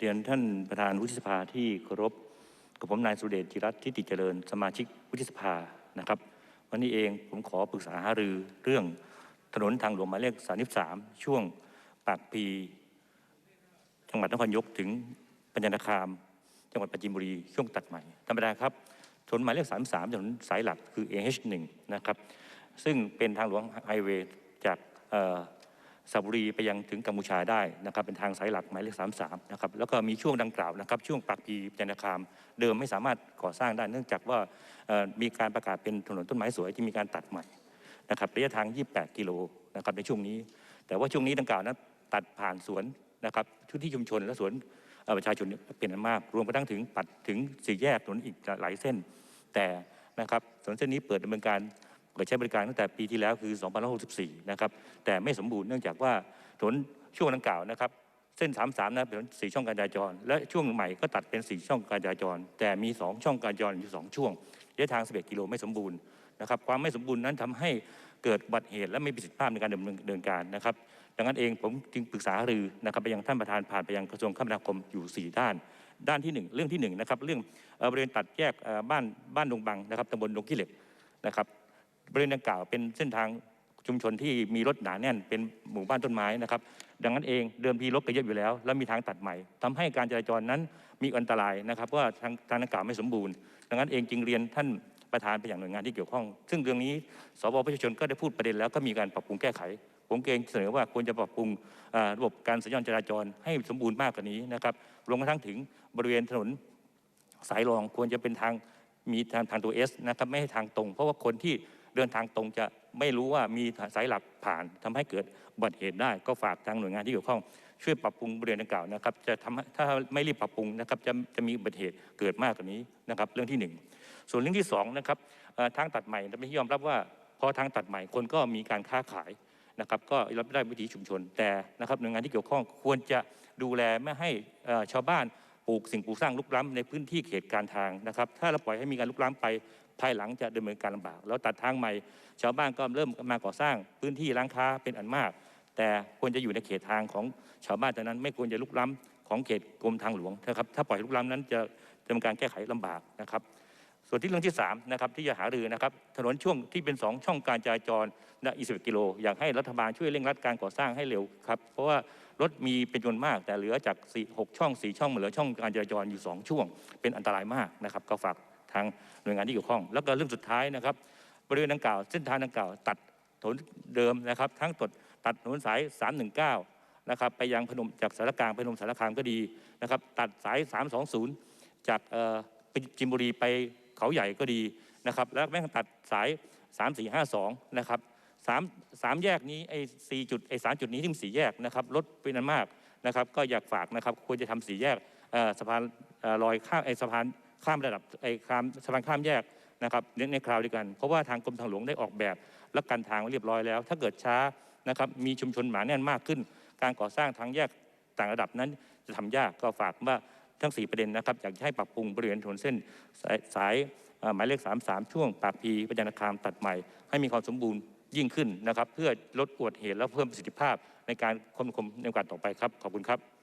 เรียนท่านประธานวุฒิสภาที่เคารพกับผมนายสุเดชจิรัตทิติเจริญ สมาชิกวุฒิสภานะครับ วันนี้เองผมขอปรึกษาหารือเรื่องถนนทางหลวงหมายเลข 33 ช่วงปากพีจังหวัดนครยกถึงปัญญานาคาม จังหวัดปราจีนบุรีช่วงตัดใหม่ธรรมดาครับถนนหมายเลข 33ถนนสายหลักคือ AH1 นะครับซึ่งเป็นทางหลวงไฮเวย์จากเอ่อ สระบุรีไปยังถึงกัมพูชาได้นะครับเป็นทางสายหลักหมายเลข 33 นะครับแล้วก็มีช่วงดังกล่าวนะครับช่วงปากพีจันทคามเดิมไม่สามารถก่อสร้างได้ เนื่องจากว่ามีการประกาศเป็นถนนต้นไม้สวยที่มีการตัดใหม่นะครับระยะทาง 28 กิโลนะครับในช่วงนี้ แต่ว่าช่วงนี้ดังกล่าวนั้นตัดผ่านสวนนะครับพื้นที่ชุมชนและสวนประชาชนเป็นอันมาก รวมกระทั่งถึงปัดถึงสี่แยกถนนอีกหลายเส้น แต่นะครับถนนเส้นนี้เปิดดำเนินการ เปิดใช้บริการตั้งแต่ปีที่แล้วคือ 2564 นะครับ แต่ไม่สมบูรณ์เนื่องจากว่าถนนช่วงดังกล่าวนะครับ เส้น 33 นะเป็นสี่ช่องการจราจร และช่วงใหม่ก็ตัดเป็น 4 ช่องการจราจร แต่มี 2 ช่องการจราจรอยู่ 2 ช่วงระยะทาง 11 กิโลไม่สมบูรณ์นะครับ ความไม่สมบูรณ์นั้นทำให้เกิดบัติเหตุและไม่มีประสิทธิภาพในการดำเนินการนะครับ ดังนั้นเองผมจึงปรึกษาหรือนะครับไปยังท่านประธานผ่านไปยังกระทรวงคมนาคมอยู่ 4 ด้าน ด้านที่ 1 เรื่องที่1นะครับเรื่องบริเวณตัดแยกบ้านบ้านดงบังนะครับตำบลดงขี้เหล็กนะครับ ริเวณดังกล่าวเป็นเส้นทางชุมชนที่มีรถหนาแน่นเป็นหมู่บ้านต้นไม้นะครับ ดังนั้นเองเดิมทีรถก็เยอะอยู่แล้ว แล้วมีทางตัดใหม่ทำให้การจราจรนั้นมีอันตรายนะครับเพราะว่าทางทางดังกล่าวไม่สมบูรณ์ ดังนั้นเองจึงเรียนท่านประธานไปอย่างหน่วยงานที่เกี่ยวข้อง ซึ่งเรื่องนี้สบประชาชนก็ได้พูดประเด็นแล้วก็มีการปรับปรุงแก้ไข ผมเกรงเสนอว่าควรจะปรับปรุงระบบการสัญจรจราจรให้สมบูรณ์มากกว่านี้นะครับรวมกระทั่งถึงบริเวณถนนสายรองควรจะเป็นทางมีทางทางตัวเอสนะครับไม่ให้ทางตรง เพราะว่าคนที่ เดินทางตรงจะไม่รู้ว่ามีสายหลักผ่านทำให้เกิดอุบัติเหตุได้ ก็ฝากทางหน่วยงานที่เกี่ยวข้องช่วยปรับปรุงบริเวณดังกล่าวนะครับ จะทำถ้าไม่รีบปรับปรุงนะครับจะจะมีอุบัติเหตุเกิดมากกว่านี้นะครับ เรื่องที่หนึ่งส่วนเรื่องที่สองนะครับทางตัดใหม่เราไม่ยอมรับว่าพอทางตัดใหม่คนก็มีการค้าขายนะครับ ก็รับได้วิถีชุมชนแต่นะครับหน่วยงานที่เกี่ยวข้องควรจะดูแลไม่ให้ชาวบ้าน ปลูกสิ่งปลูกสร้างลุกล้ำในพื้นที่เขตการทางนะครับ ถ้าเราปล่อยให้มีการลุกล้ำไปภายหลังจะดำเนินการลำบาก แล้วตัดทางใหม่ ชาวบ้านก็เริ่มมาก่อสร้างพื้นที่ร้านค้าเป็นอันมาก แต่ควรจะอยู่ในเขตทางของชาวบ้านเท่านั้น ไม่ควรจะลุกล้ำของเขตกรมทางหลวงนะครับ ถ้าปล่อยลุกล้ำนั้นจะดำเนินการแก้ไขลำบากนะครับ ส่วนที่เรื่องที่3นะครับที่จะหารือนะครับถนนช่วงที่เป็น 2 ช่องการจราจรและ21กิโล อยากให้รัฐบาลช่วยเร่งรัดการก่อสร้างให้เร็วครับ เพราะว่ารถมีเป็นจำนวนมาก แต่เหลือจาก 4 6 ช่อง 4 ช่องเหลือช่องการจราจรอยู่ 2 ช่วง เป็นอันตรายมากนะครับก็ฝากทางหน่วยงานที่เกี่ยวข้อง แล้วก็เรื่องสุดท้ายนะครับบริเวณดังกล่าวเส้นทางดังกล่าวตัดถนนเดิมนะครับ ทั้งตัดตัดถนนสาย 319นะครับไปยังพนมจากสารกลางพนมสารคามก็ดีนะครับตัดสาย 320 จากเอ่อจิมบุรีไป เขาใหญ่ก็ดีนะครับแล้วแม่งตัดสาย 3452นะครับสามสามแยกนี้ไอ้สี่จุดไอ้สามจุดนี้ที่มันสี่แยกนะครับรถเป็นอันมากนะครับก็อยากฝากนะครับควรจะทำสี่แยกสะพานลอยข้ามไอ้สะพานข้ามระดับไอ้ข้ามสะพานข้ามแยกนะครับในในคราวเดียวกัน เพราะว่าทางกรมทางหลวงได้ออกแบบและกันทางไว้เรียบร้อยแล้ว ถ้าเกิดช้านะครับมีชุมชนหนาแน่นมากขึ้น การก่อสร้างทางแยกต่างระดับนั้นจะทำยากก็ฝากว่า ทั้ง 4 ประเด็นนะครับอยากให้ปรับปรุงบริเวณถนนเส้นสายสายหมายเลข 33 ช่วงปากพีปัญญานาคามตัดใหม่ ให้มีความสมบูรณ์ยิ่งขึ้นนะครับ เพื่อลดอุบัติเหตุและเพิ่มประสิทธิภาพในการควบคุมในการต่อไปครับ ขอบคุณครับ